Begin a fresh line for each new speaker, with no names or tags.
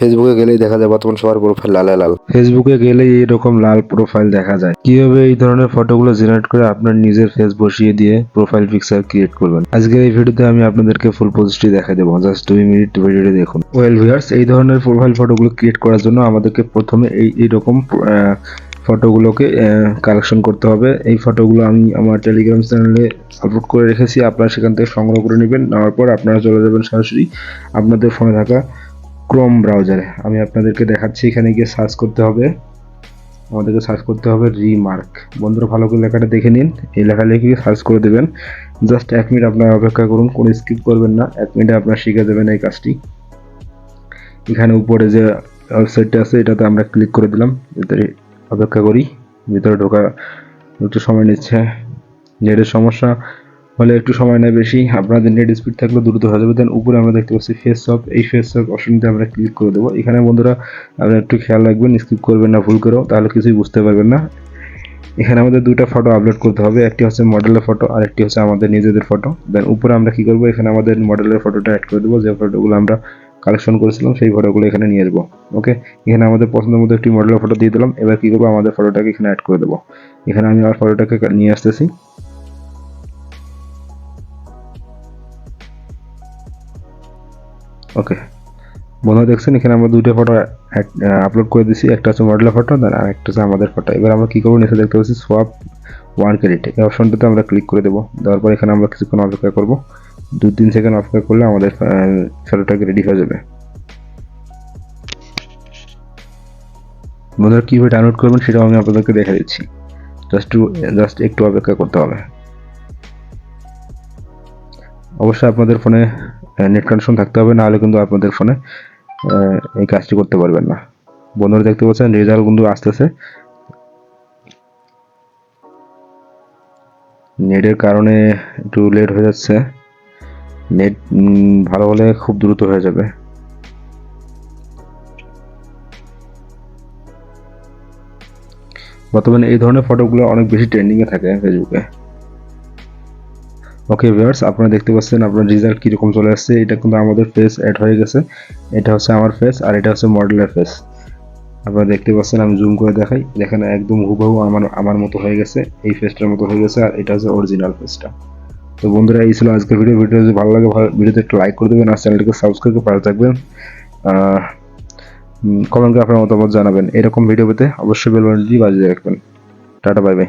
ফেসবুকে গেলেই দেখা যায় বর্তমান সবার প্রোফাইল লালে, লাল। ফেসবুকে গেলেই এরকম লাল প্রোফাইল দেখা যায়। কীভাবে এই ধরনের ফটোগুলো জেনারেট করে আপনার নিজের ফেস বসিয়ে দিয়ে প্রোফাইল পিকচার ক্রিয়েট করবেন? আজকের এই ভিডিওতে আমি আপনাদেরকে ফুল প্রসেসটি দেখা দেবো। জাস্ট দুই মিনিট ভিডিওটি দেখুন। ওয়েল ভিউয়ার্স এই ধরনের প্রোফাইল ফটোগুলো ক্রিয়েট করার জন্য আমাদেরকে প্রথমে এই, এইরকম ফটোগুলোকে কালেকশন করতে হবে। এই ফটোগুলো আমি আমার টেলিগ্রাম চ্যানেলে আপলোড করে রেখেছি। আপনারা সেখান থেকে সংগ্রহ করে নেবেন। নেওয়ার পর আপনারা চলে যাবেন সরাসরি আপনাদের ফোনে থাকা ক্রোম ব্রাউজারে আমি আপনাদেরকে দেখাচ্ছি, এখানে গিয়ে সার্চ করতে হবে। আমাদেরকে সার্চ করতে হবে রিমার্ক বন্ধুরা, ভালো করে লেখাটা দেখে নিন। এই লেখা লিখে সার্চ করে দেবেন। জাস্ট এক মিনিট আপনারা অপেক্ষা করুন, কোনো স্কিপ করবেন না। এক মিনিটে আপনারা শিখে দেবেন এই কাজটি। এখানে উপরে যে ওয়েবসাইটটা আছে, এটাতে আমরা ক্লিক করে দিলাম। এতে অপেক্ষা করি। ভিতরে ঢোকা একটু সময় নিচ্ছে। নেটের সমস্যা। হলে একটু সময় নেয় বেশি। আপনাদের নেট স্পিড থাকলে দ্রুত হয়ে যাবে। দেন উপরে আমরা দেখতে পাচ্ছি ফেস অফ এই ফেস অফ অপশনতে আমরা ক্লিক করে দেবো। এখানে বন্ধুরা, আপনারা একটু খেয়াল রাখবেন স্কিপ করবেন না, ভুল করেও তাহলে কিছুই বুঝতে পারবেন না। এখানে আমাদের দুটো ফটো আপলোড করতে হবে। একটি হচ্ছে মডেলের ফটো আর একটি হচ্ছে আমাদের নিজেদের ফটো দেন উপরে আমরা কি করব? এখানে আমাদের মডেলের ফটোটা অ্যাড করে দেবো। যে ফটোগুলো আমরা কালেকশন করেছিলাম, সেই ফটোগুলো এখানে নিয়ে আসব। ওকে এখানে আমাদের পছন্দ মতো একটি মডেলের ফটো দিয়ে দিলাম। এবার কি করব? আমাদের ফটোটাকে এখানে অ্যাড করে দেবো। এখানে আমি আমার ফটোটাকে নিয়ে আসতেছি। ওকে বন্ধুরা, দেখছেন, এখানে আমরা দুইটা ফটো আপলোড করে দিছি একটা হচ্ছে মডেলের ফটো দেন আর একটা হচ্ছে আমাদের ফটো এবার আমরা কী করব? নিচে দেখতে পাচ্ছি সোয়াপ ওয়ান ক্রেডিট এই অপশনটাতে আমরা ক্লিক করে দেবো। দেওয়ার পর এখানে আমরা কিছুক্ষণ অপেক্ষা করব। দু, তিন সেকেন্ড অপেক্ষা করলে আমাদের ফটোটাকে রেডি হয়ে যাবে। বন্ধুরা, কীভাবে ডাউনলোড করবেন সেটাও আমি আপনাদেরকে দেখে দিচ্ছি। জাস্ট জাস্ট একটু অপেক্ষা করতে হবে। অবশ্যই আপনাদের ফোনে নেট কানেকশন থাকতে হবে, নাহলে কিন্তু আপনাদের ফোনে এই কাজটি করতে পারবেন না। বন্ধুরা দেখতে পাচ্ছেন রেজাল্ট কিন্তু আসতেছে। নেটের কারণে একটু লেট হয়ে যাচ্ছে। নেট ভালো হলে খুব দ্রুত হয়ে যাবে। বর্তমানে এই ধরনের ফটোগুলো অনেক বেশি ট্রেন্ডিংয়ে থাকে ফেসবুকে ওকে ভিউয়ার্স আপনারা দেখতে পাচ্ছেন আপনার রেজাল্ট কীরকম চলে আসছে। এটা কিন্তু আমাদের ফেস অ্যাড হয়ে গেছে। এটা হচ্ছে আমার ফেস আর এটা হচ্ছে মডেলের ফেস আপনারা দেখতে পাচ্ছেন, আমি জুম করে দেখাই। দেখেন, একদম হুবহু আমার আমার মতো হয়ে গেছে। এই ফেসটার মতো হয়ে গেছে আর এটা হচ্ছে অরিজিনাল ফেসটা তো বন্ধুরা, এই ছিল আজকের ভিডিও ভিডিও যদি ভালো লাগে ভিডিওতে একটু লাইক করে দেবেন আর চ্যানেলটিকে সাবস্ক্রাইব করে পাশে থাকবেন। কমেন্ট করে আপনার মতামত জানাবেন। এরকম ভিডিও পেতে অবশ্যই বেল বাটনটি বাজিয়ে রাখবেন। Tata bye bye